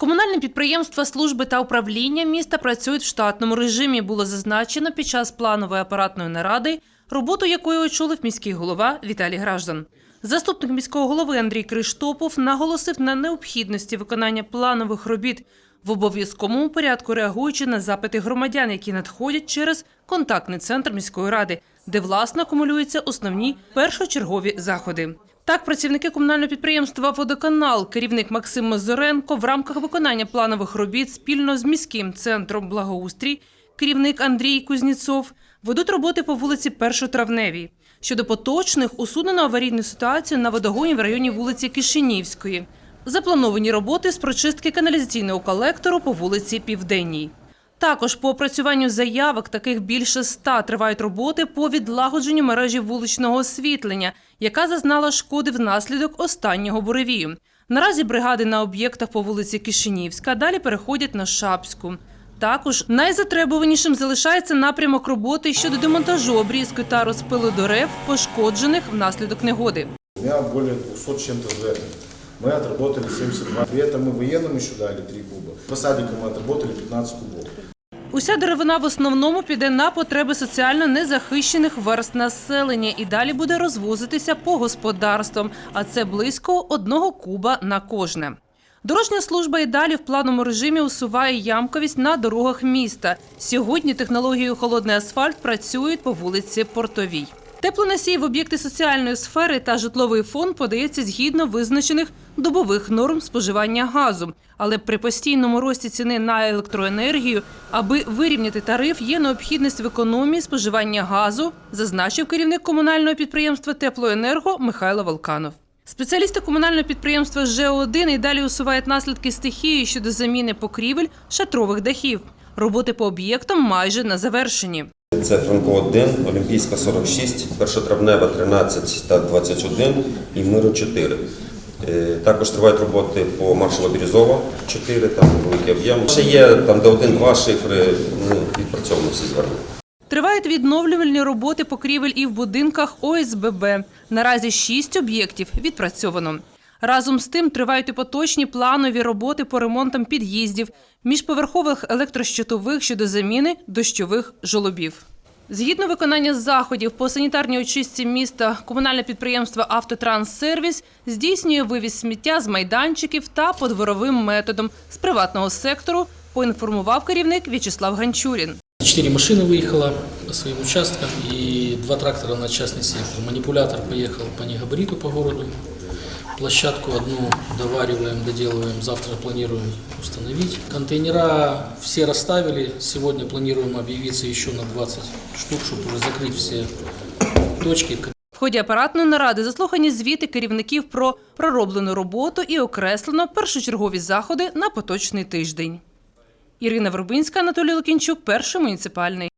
Комунальні підприємства, служби та управління міста працюють в штатному режимі. Було зазначено під час планової апаратної наради, роботу якої очолив міський голова Віталій Граждан. Заступник міського голови Андрій Криштопов наголосив на необхідності виконання планових робіт в обов'язковому порядку, реагуючи на запити громадян, які надходять через контактний центр міської ради, де власне акумулюються основні першочергові заходи. Так, працівники комунального підприємства Водоканал, керівник Максим Мозоренко в рамках виконання планових робіт спільно з міським центром благоустрій, керівник Андрій Кузніцов, ведуть роботи по вулиці Першотравневій. Щодо поточних усунено аварійну ситуацію на водогоні в районі вулиці Кишинівської. Заплановані роботи з прочистки каналізаційного колектору по вулиці Південній. Також по опрацюванню заявок, таких більше ста, тривають роботи по відлагодженню мережі вуличного освітлення, яка зазнала шкоди внаслідок останнього буревію. Наразі бригади на об'єктах по вулиці Кишинівська далі переходять на Шапську. Також найзатребуванішим залишається напрямок роботи щодо демонтажу обрізки та розпилу дерев, пошкоджених внаслідок негоди. У меня более 200 с чем-то жертв. Мы отработали 72. При этом мы военным еще дали 3 куба. Посадникам мы отработали 15 кубов. Уся деревина в основному піде на потреби соціально незахищених верст населення і далі буде розвозитися по господарствам, а це близько одного куба на кожне. Дорожня служба і далі в плановому режимі усуває ямковість на дорогах міста. Сьогодні технологією холодний асфальт працюють по вулиці Портовій. Теплоносій в об'єкти соціальної сфери та житловий фонд подається згідно визначених добових норм споживання газу. Але при постійному рості ціни на електроенергію, аби вирівняти тариф, є необхідність в економії споживання газу, зазначив керівник комунального підприємства Теплоенерго Михайло Волканов. Спеціалісти комунального підприємства ЖО1 і далі усувають наслідки стихії щодо заміни покрівель шатрових дахів. Роботи по об'єктам майже на завершенні. Це Франко 1, Олімпійська 46, Першотравнева 13 та 21 і Миру 4. Е, Також тривають роботи по маршалу Бірюзова 4, там великий об'єм. Ще є там де один-два шифри, ну, відпрацьовано всі звернення. Тривають відновлювальні роботи покрівель і в будинках ОСББ. Наразі шість об'єктів відпрацьовано. Разом з тим тривають і поточні планові роботи по ремонтам під'їздів, міжповерхових електрощитових щодо заміни дощових жолобів. Згідно виконання заходів по санітарній очистці міста, комунальне підприємство «Автотранссервіс» здійснює вивіз сміття з майданчиків та подворовим методом з приватного сектору, поінформував керівник В'ячеслав Ганчурін. Четыре машины выехало по своим участкам и два трактора на частный сектор. Манипулятор поехал по негабариту по городу. Площадку одну довариваем, доделываем. Завтра планируем установить. Контейнера все расставили. Сегодня планируем объявиться еще на 20 штук, чтобы уже закрыть все точки. В ході апаратної наради заслухані звіти керівників про пророблену роботу і окреслено першочергові заходи на поточний тиждень. Ірина Вербинська, Анатолій Лукінчук, перший муніципальний.